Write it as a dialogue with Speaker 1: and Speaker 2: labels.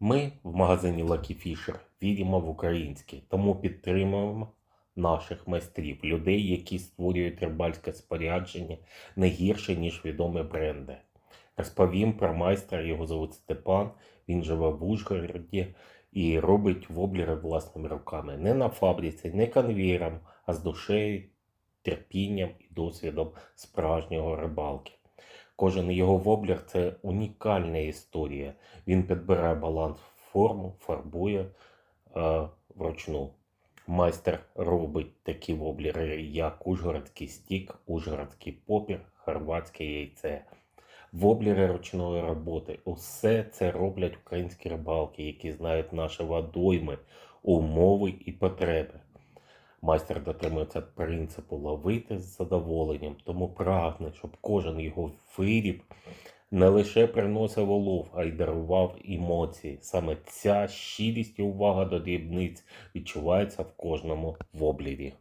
Speaker 1: Ми в магазині Lucky Fisher віримо в українське, тому підтримуємо наших майстрів, людей, які створюють рибальське спорядження не гірше, ніж відомі бренди. Розповім про майстра, його звуть Степан, він живе в Ужгороді і робить воблери власними руками. Не на фабриці, не конвієром, а з душею, терпінням і досвідом справжнього рибалки. Кожен його воблер це унікальна історія. Він підбирає баланс форму, фарбує е, вручну. Майстер робить такі воблери, як Ужгородський стік, Ужгородський попір, хорватське яйце. Воблери ручної роботи. Усе це роблять українські рибалки, які знають наші водойми, умови і потреби. Майстер дотримується принципу ловити з задоволенням, тому прагне, щоб кожен його виріб не лише приносив улов, а й дарував емоції. Саме ця щирість і увага до дрібниць відчувається в кожному воблері.